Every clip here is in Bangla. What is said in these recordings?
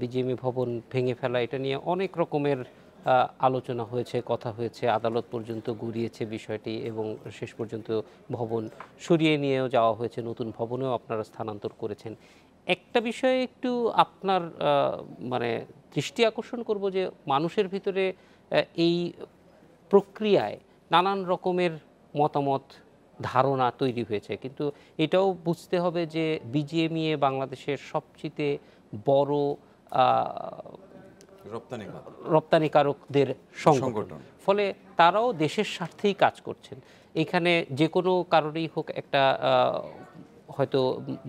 বিজিএমই ভবন ভেঙে ফেলা, এটা নিয়ে অনেক রকমের আলোচনা হয়েছে, কথা হয়েছে আদালত পর্যন্ত ঘুরিয়েছে বিষয়টি এবং শেষ পর্যন্ত ভবন সরিয়ে নিয়েও যাওয়া হয়েছে, নতুন ভবনেও আপনারা স্থানান্তর করেছেন একটা বিষয়ে একটু আপনার মানে দৃষ্টি আকর্ষণ করব যে মানুষের ভিতরে এই প্রক্রিয়ায় নানান রকমের মতামত, ধারণা তৈরি হয়েছে কিন্তু এটাও বুঝতে হবে যে বিজিএমইএ বাংলাদেশের সবচেয়ে বড়। রপ্তানিকারকদের সংগঠন। ফলে তারাও দেশের স্বার্থেই কাজ করছেন। এখানে যে কোনো কারণেই হোক একটা হয়তো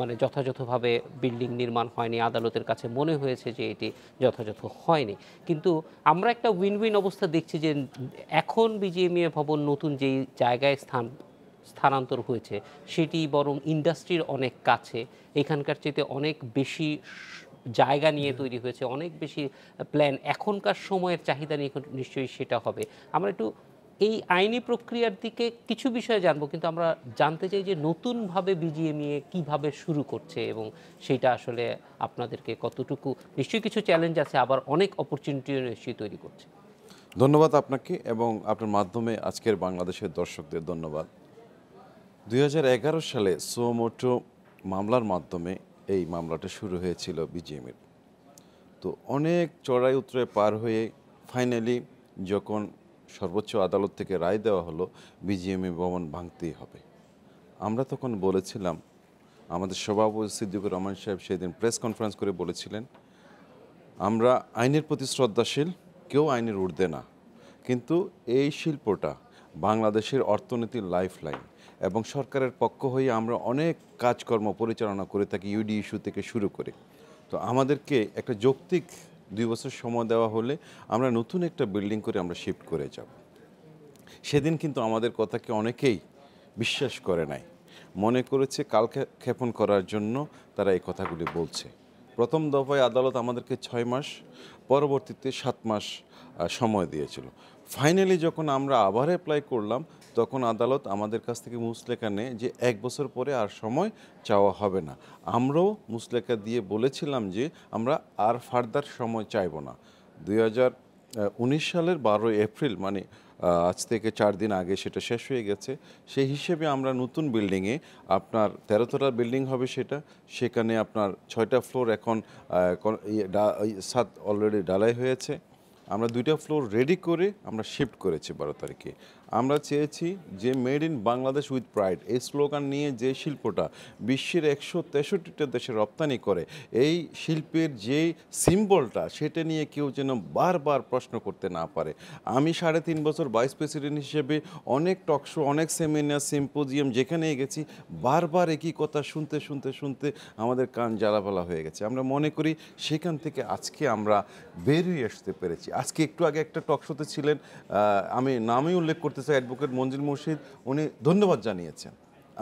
মানে যথাযথভাবে বিল্ডিং নির্মাণ হয়নি আদালতের কাছে মনে হয়েছে যে এটি যথাযথ হয়নি। কিন্তু আমরা একটা উইন উইন অবস্থা দেখছি যে এখন বিজিএমইএ ভবন নতুন যেই জায়গায় স্থান স্থানান্তর হয়েছে সেটি বরং ইন্ডাস্ট্রির অনেক কাছে। এখানকার চেয়ে অনেক বেশি জায়গা নিয়ে তৈরি হয়েছে, অনেক বেশি প্ল্যান এখনকার সময়ের চাহিদা নিয়ে নিশ্চয়ই সেটা হবে। আমরা একটু এই আইনি প্রক্রিয়ার দিকে কিছু বিষয়ে জানব, কিন্তু আমরা জানতে চাই যে নতুনভাবে বিজিএমইএ কীভাবে শুরু করছে এবং সেটা আসলে আপনাদেরকে কতটুকু, নিশ্চয়ই কিছু চ্যালেঞ্জ আছে, আবার অনেক অপরচুনিটিও নিশ্চয়ই তৈরি করছে। ধন্যবাদ আপনাকে এবং আপনার মাধ্যমে আজকের বাংলাদেশের দর্শকদের ধন্যবাদ। দুই হাজার এগারো সালে সোমোটো মামলার মাধ্যমে এই মামলাটা শুরু হয়েছিল বিজিএমের। তো অনেক চড়াই উতরে পার হয়ে ফাইনালি যখন সর্বোচ্চ আদালত থেকে রায় দেওয়া হলো বিজিএমএ ভবন ভাঙতেই হবে। আমরা তখন বলেছিলাম, আমাদের সভাপতি সিদ্দিকুর রহমান সাহেব সেদিন প্রেস কনফারেন্স করে বলেছিলেন, আমরা আইনের প্রতি শ্রদ্ধাশীল, কেউ আইনের ঊর্ধ্বে না। কিন্তু এই শিল্পটা বাংলাদেশের অর্থনীতির লাইফ লাইন এবং সরকারের পক্ষ হয়ে আমরা অনেক কাজকর্ম পরিচালনা করে থাকি ইউডি ইস্যু থেকে শুরু করে। তো আমাদেরকে একটা যৌক্তিক দুই বছর সময় দেওয়া হলে আমরা নতুন একটা বিল্ডিং করে আমরা শিফট করে যাব। সেদিন কিন্তু আমাদের কথাকে অনেকেই বিশ্বাস করে নাই। মনে করেছে কালকে ক্ষেপণ করার জন্য তারা এই কথাগুলি বলছে। প্রথম দফায় আদালত আমাদেরকে ছয় মাস, পরবর্তীতে সাত মাস সময় দিয়েছিল। ফাইনালি যখন আমরা আবার অ্যাপ্লাই করলাম তখন আদালত আমাদের কাছ থেকে মুসলেখা নেয় যে এক বছর পরে আর সময় চাওয়া হবে না। আমরাও মুসলেখা দিয়ে বলেছিলাম যে আমরা আর ফার্দার সময় চাইব না। দুই উনিশ সালের বারোই এপ্রিল মানে আজ থেকে চার দিন আগে সেটা শেষ হয়ে গেছে। সেই হিসেবে আমরা নতুন বিল্ডিংয়ে আপনার তেরোতলা বিল্ডিং হবে সেটা। সেখানে আপনার ছয়টা ফ্লোর এখন সাত অলরেডি ডালাই হয়েছে। আমরা দুইটা ফ্লোর রেডি করে আমরা শিফট করেছি বারো তারিখে। আমরা চেয়েছি যে made in Bangladesh with pride. এই স্লোগান নিয়ে যে শিল্পটা বিশ্বের একশো তেষট্টিটা দেশে রপ্তানি করে, এই শিল্পের যে সিম্বলটা, সেটা নিয়ে কেউ যেন বারবার প্রশ্ন করতে না পারে। আমি সাড়ে তিন বছর ভাইস প্রেসিডেন্ট হিসেবে অনেক টকশো অনেক সেমিনার, সিম্পোজিয়াম যেখানেই গেছি, বারবার একই কথা শুনতে শুনতে শুনতে আমাদের কান জ্বালাপালা হয়ে গেছে। আমরা মনে করি সেখান থেকে আজকে আমরা বেরিয়ে আসতে পেরেছি। আজকে একটু আগে একটা টকশোতে ছিলেন আমি নামই উল্লেখ করতে চাই অ্যাডভোকেট মঞ্জিল মুর্শিদ উনি ধন্যবাদ জানিয়েছেন।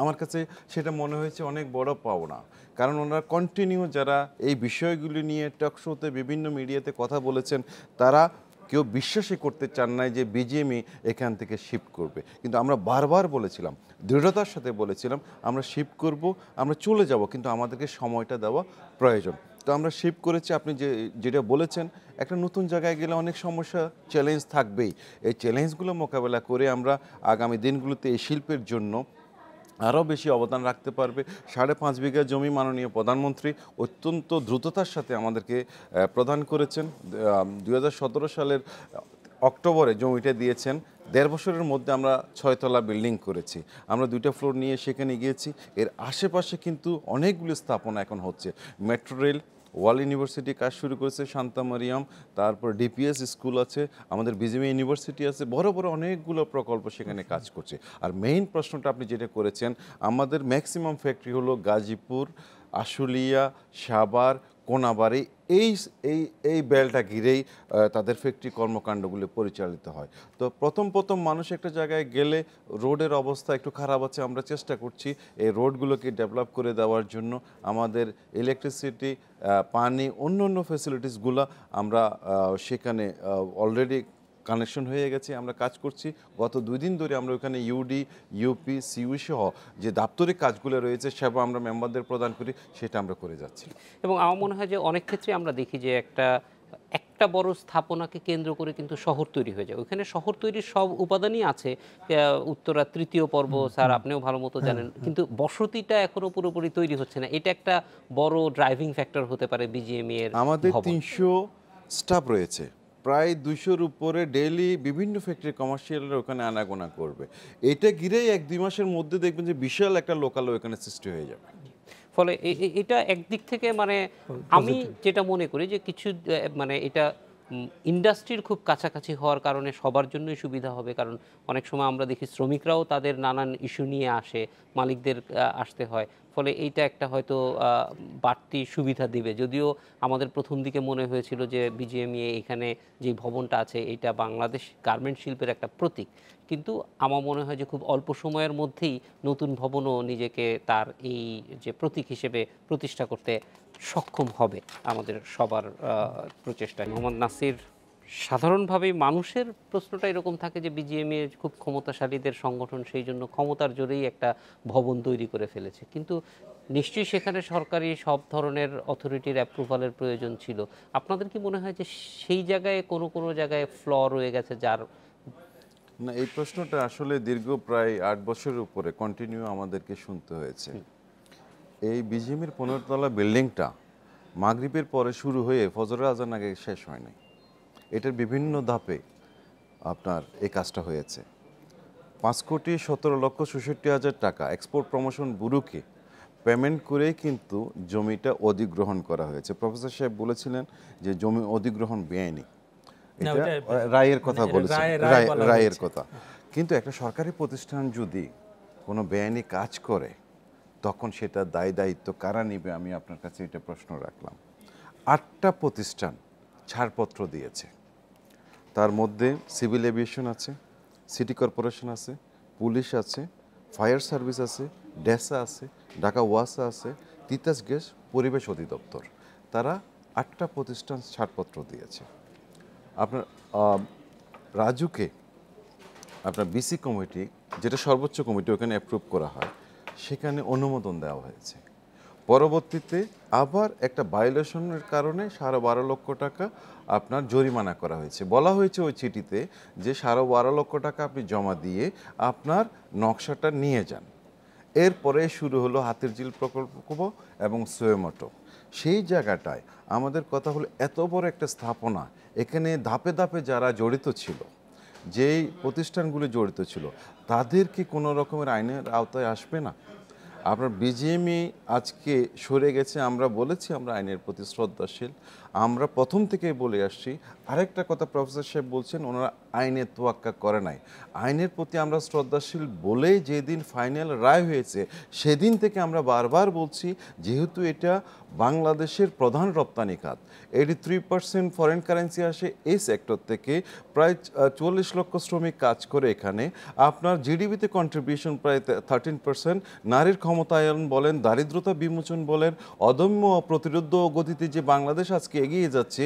আমার কাছে সেটা মনে হয়েছে অনেক বড় পাওনা। কারণ ওনারা কন্টিনিউ যারা এই বিষয়গুলি নিয়ে টকশোতে বিভিন্ন মিডিয়াতে কথা বলেছেন, তারা কেউ বিশ্বাসই করতে চান নাই যে বিজেএমই এখান থেকে শিফট করবে। কিন্তু আমরা বারবার বলেছিলাম, দৃঢ়তার সাথে বলেছিলাম, আমরা শিফট করব, আমরা চলে যাব, কিন্তু আমাদেরকে সময়টা দেওয়া প্রয়োজন। তো আমরা শিফট করেছি, আপনি যে, যেটা বলেছেন, একটা নতুন জায়গায় গেলে অনেক সমস্যা চ্যালেঞ্জ থাকবেই। এই চ্যালেঞ্জগুলো মোকাবেলা করে আমরা আগামী দিনগুলোতে এই শিল্পের জন্য আরও বেশি অবদান রাখতে পারবে। সাড়ে পাঁচ বিঘা জমি মাননীয় প্রধানমন্ত্রী অত্যন্ত দ্রুততার সাথে আমাদেরকে প্রদান করেছেন। দু হাজার সতেরো সালের অক্টোবরে জমিটা দিয়েছেন। দেড় বছরের মধ্যে আমরা ছয়তলা বিল্ডিং করেছি। আমরা দুইটা ফ্লোর নিয়ে সেখানে গিয়েছি। এর আশেপাশে কিন্তু অনেকগুলো স্থাপনা এখন হচ্ছে। মেট্রো রেল ওয়াল ইউনিভার্সিটি কাজ শুরু করেছে শান্তা মারিয়াম, তারপর ডিপিএস স্কুল আছে, আমাদের বিজেপি ইউনিভার্সিটি আছে, বড় বড় অনেকগুলো প্রকল্প সেখানে কাজ করছে। আর মেইন প্রশ্নটা আপনি যেটা করেছেন, আমাদের ম্যাক্সিমাম ফ্যাক্টরি হলো গাজীপুর, আশুলিয়া, সাভার কোনাবাড়ি, এই এই এই বেলটা ঘিরেই তাদের ফ্যাক্টরি কর্মকাণ্ডগুলি পরিচালিত হয়। তো প্রথম প্রথম মানুষ একটা জায়গায় গেলে রোডের অবস্থা একটু খারাপ আছে, আমরা চেষ্টা করছি এই রোডগুলোকে ডেভেলপ করে দেওয়ার জন্য। আমাদের ইলেকট্রিসিটি পানি অন্য অন্য ফেসিলিটিসগুলো আমরা সেখানে অলরেডি কানেকশন হয়ে গেছে আমরা কাজ করছি। গত দুই দিন ধরে আমরা ওখানে ইউডি ইউপি সিইউ সহ যে দাপ্তরিক কাজগুলো রয়েছে সেবা আমরা মেম্বারদের প্রদান করি সেটা আমরা করে যাচ্ছি। এবং আমার মনে হয় যে অনেক ক্ষেত্রে আমরা দেখি যে একটা একটা বড় স্থাপনাকে কেন্দ্র করে কিন্তু শহর তৈরি হয়ে যায়। ওখানে শহর তৈরির সব উপাদানই আছে উত্তরা তৃতীয় পর্ব স্যার আপনিও ভালো মতো জানেন। কিন্তু বসতিটা এখনও পুরোপুরি তৈরি হচ্ছে না। এটা একটা বড় ড্রাইভিং ফ্যাক্টর হতে পারে বিজিএমই এর আমাদের। তিনশো স্টাফ রয়েছে। প্রায় দুশোর উপরে ডেইলি বিভিন্ন ফ্যাক্টরি কমার্শিয়ালরা ওখানে আনাগোনা করবে। এটা ঘিরেই এক দুই মাসের মধ্যে দেখবেন যে বিশাল একটা লোকাল ওখানে সৃষ্টি হয়ে যাবে। ফলে এটা একদিক থেকে মানে আমি যেটা মনে করি যে কিছু মানে এটা ইন্ডাস্ট্রির খুব কাছাকাছি হওয়ার কারণে সবার জন্যই সুবিধা হবে। কারণ অনেক সময় আমরা দেখি শ্রমিকরাও তাদের নানান ইস্যু নিয়ে আসে, মালিকদের আসতে হয়। ফলে এইটা একটা হয়তো বাড়তি সুবিধা দেবে। যদিও আমাদের প্রথম দিকে মনে হয়েছিল যে, বিজিএমইএ এখানে যে ভবনটা আছে এটা বাংলাদেশ গার্মেন্ট শিল্পের একটা প্রতীক। কিন্তু আমার মনে হয় যে খুব অল্প সময়ের মধ্যেই নতুন ভবনও নিজেকে তার এই যে প্রতীক হিসেবে প্রতিষ্ঠা করতে সক্ষম হবে আমাদের সবার প্রচেষ্টায়। মোহাম্মদ নাসির, সাধারণভাবেই মানুষের প্রশ্নটা এরকম থাকে যে বিজিএমএ খুব ক্ষমতাশালীদের সংগঠন সেই জন্য ক্ষমতার জোরেই একটা ভবন তৈরি করে ফেলেছে। কিন্তু নিশ্চয়ই সেখানে সরকারি সব ধরনের অথরিটির অ্যাপ্রুভালের প্রয়োজন ছিল। আপনাদের কি মনে হয় যে সেই জায়গায় কোনো কোনো জায়গায় ফ্ল রয়ে গেছে যার না, এই প্রশ্নটা আসলে দীর্ঘ প্রায় আট বছরের উপরে কন্টিনিউ আমাদেরকে শুনতে হয়েছে। এই বিজিএমের পনেরোতলা বিল্ডিংটা মাগরিবের পরে শুরু হয়ে ফজরের আজান আগে শেষ হয় নাই। এটার বিভিন্ন ধাপে আপনার এই কাজটা হয়েছে। পাঁচ কোটি সতেরো লক্ষ চৌষট্টি হাজার টাকা এক্সপোর্ট প্রমোশন ব্যুরোকে পেমেন্ট করেই কিন্তু জমিটা অধিগ্রহণ করা হয়েছে। প্রফেসর সাহেব বলেছিলেন যে জমি অধিগ্রহণ বেআইনি। রায়ের কথা মানে বলেছেন। রায়- রায় রায়- বলা রায়ের কথা। কিন্তু একটা সরকারি প্রতিষ্ঠান যদি কোনো বেআইনি কাজ করে তখন সেটা দায় দায়িত্ব কারা নিবে আমি আপনার কাছে এটা প্রশ্ন রাখলাম। আটটা প্রতিষ্ঠান ছাড়পত্র দিয়েছে। তার মধ্যে সিভিল এভিয়েশন আছে সিটি কর্পোরেশন আছে পুলিশ আছে ফায়ার সার্ভিস আছে ডেসা আছে ঢাকা ওয়াসা আছে তিতাস গ্যাস পরিবেশ অধিদপ্তর। তারা আটটা প্রতিষ্ঠান ছাড়পত্র দিয়েছে। আপনার রাজুকে আপনার বিসি কমিটি, যেটা সর্বোচ্চ কমিটি ওখানে অ্যাপ্রুভ করা হয়, সেখানে অনুমোদন দেওয়া হয়েছে। পরবর্তীতে আবার একটা ভায়োলেশনের কারণে সাড়ে বারো লক্ষ টাকা আপনার জরিমানা করা হয়েছে। বলা হয়েছে ওই চিঠিতে যে সাড়ে বারো লক্ষ টাকা আপনি জমা দিয়ে আপনার নকশাটা নিয়ে যান। এরপরে শুরু হলো হাতির ঝিল প্রকল্প এবং সোয়েমটো সেই জায়গাটায় আমাদের কথা হলো এত বড় একটা স্থাপনা, এখানে ধাপে ধাপে যারা জড়িত ছিল, যেই প্রতিষ্ঠানগুলি জড়িত ছিল, তাদের কি কোনো রকমের আইনের আওতায় আসবে না? আপনার বিজিএমই আজকে সরে গেছে, আমরা বলেছি আমরা আইনের প্রতি শ্রদ্ধাশীল। আমরা প্রথম থেকেই বলে আসছি, আরেকটা কথা প্রফেসর সাহেব বলছেন, ওনারা আইনের তোয়াক্কা করে নাই। আইনের প্রতি আমরা শ্রদ্ধাশীল বলেই যেদিন ফাইনাল রায় হয়েছে, সেদিন থেকে আমরা বারবার বলছি, যেহেতু এটা বাংলাদেশের প্রধান রপ্তানি খাত। Eighty three percent foreign currency আসে। এই সেক্টর থেকে প্রায় চল্লিশ লক্ষ শ্রমিক কাজ করে এখানে। আপনার জিডিপিতে কন্ট্রিবিউশন প্রায় থার্টিন পার্সেন্ট নারীর ক্ষমতায়ন বলেন, দারিদ্রতা বিমোচন বলেন, অদম্য প্রতিরোধ গতিতে যে বাংলাদেশ আজকে এগিয়ে যাচ্ছে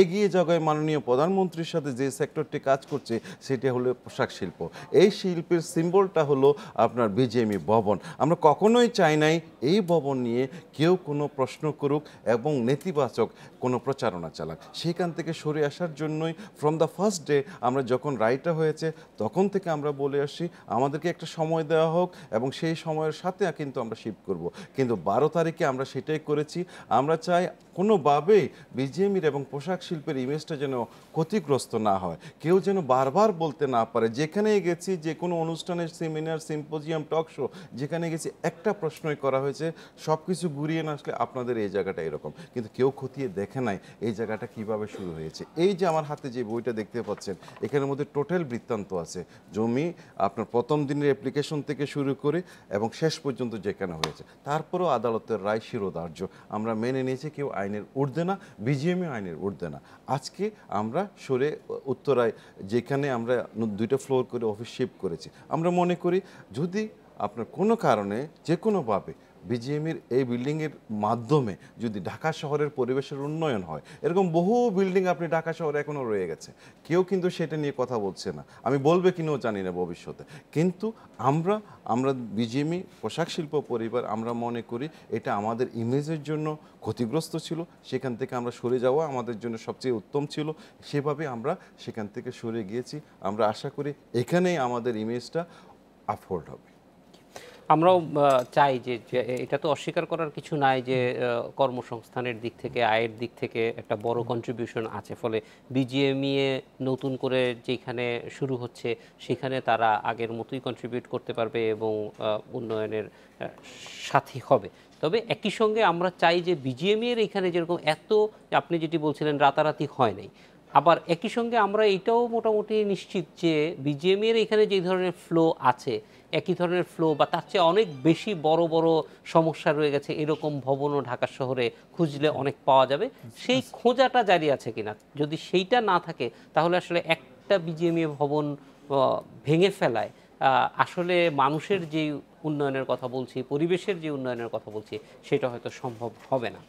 এগিয়ে জায়গায় মাননীয় প্রধানমন্ত্রীর সাথে যে সেক্টরটি কাজ করছে, সেটি হলো পোশাক শিল্প। এই শিল্পের সিম্বলটা হলো আপনার বিজেএমই ভবন। আমরা কখনোই চাই নাই এই ভবন নিয়ে কেউ কোনো প্রশ্ন করুক এবং নেতিবাচক কোনো প্রচারণা চালাক। সেখান থেকে সরে আসার জন্যই ফ্রম দ্য ফার্স্ট ডে আমরা যখন রায়টা হয়েছে, তখন থেকে আমরা বলে আসছি আমাদেরকে একটা সময় দেওয়া হোক এবং সেই সময়ের সাথে কিন্তু আমরা শিফট করব। কিন্তু বারো তারিখে আমরা সেটাই করেছি। আমরা চাই কোনোভাবেই বিজিএমির এবং পোশাক শিল্পের ইমেজটা যেন ক্ষতিগ্রস্ত না হয়। কেউ যেন বারবার বলতে না পারে, যেখানেই গেছি, যে কোনো অনুষ্ঠানের সেমিনার সিম্পোজিয়াম টক শো যেখানে গেছি, একটা প্রশ্নই করা হয়েছে। সব কিছু ঘুরিয়ে না আসলে আপনাদের এই জায়গাটা এরকম। কিন্তু কেউ খতিয়ে দেখে নাই এই জায়গাটা কীভাবে শুরু হয়েছে। এই যে আমার হাতে যে বইটা দেখতে পাচ্ছেন, এখানের মধ্যে টোটাল বৃত্তান্ত আছে। জমি আপনার প্রথম দিনের অ্যাপ্লিকেশন থেকে শুরু করে এবং শেষ পর্যন্ত যেখানে হয়েছে। তারপরেও আদালতের রায় শিরোধার্য। আমরা মেনে নিয়েছি কেউ আইনের ঊর্ধ্বে না, বিজিএমই আইনের ঊর্ধ্বে না। আজকে আমরা সরে উত্তরায় যেখানে আমরা দুইটা ফ্লোর করে অফিস শিফট করেছি। আমরা মনে করি যদি আপনার কোনো কারণে যে কোনোভাবে বিজিএমের এই বিল্ডিংয়ের মাধ্যমে যদি ঢাকা শহরের পরিবেশের উন্নয়ন হয়, এরকম বহু বিল্ডিং আপনি ঢাকা শহরে এখনও রয়ে গেছে। কেউ কিন্তু সেটা নিয়ে কথা বলছে না। আমি বলবে কিনাও জানি না ভবিষ্যতে। কিন্তু আমরা আমরা বিজিএমই, পোশাক শিল্প পরিবার, আমরা মনে করি এটা আমাদের ইমেজের জন্য ক্ষতিগ্রস্ত ছিল। সেখান থেকে আমরা সরে যাওয়া আমাদের জন্য সবচেয়ে উত্তম ছিল। সেভাবে আমরা সেখান থেকে সরে গিয়েছি। আমরা আশা করি এখানেই আমাদের ইমেজটা আফোর্ড হবে। আমরাও চাই যে এটা তো অস্বীকার করার কিছু নাই যে কর্মসংস্থানের দিক থেকে আয়ের দিক থেকে একটা বড় কন্ট্রিবিউশন আছে। ফলে বিজিএমইএ নতুন করে যেখানে শুরু হচ্ছে সেখানে তারা আগের মতোই কন্ট্রিবিউট করতে পারবে এবং উন্নয়নের সাথী হবে। তবে একই সঙ্গে আমরা চাই যে বিজিএমই এর এখানে যেরকম এত আপনি যেটি বলছিলেন রাতারাতি হয় নাই। আবার একই সঙ্গে আমরা এটাও মোটামুটি নিশ্চিত যে বিজিএমই এর এখানে যে ধরনের ফ্লো আছে একই ধরনের ফ্লো বা তার চেয়ে অনেক বেশি বড় বড় সমস্যা রয়ে গেছে এরকম ভবনও ঢাকা শহরে খুঁজলে অনেক পাওয়া যাবে। সেই খোঁজাটা জারি আছে কিনা? যদি সেইটা না থাকে, তাহলে আসলে একটা বিজিএমই ভবন ভেঙে ফেলায় আসলে মানুষের যে উন্নয়নের কথা বলছি, পরিবেশের যে উন্নয়নের কথা বলছি, সেটা হয়তো সম্ভব হবে না।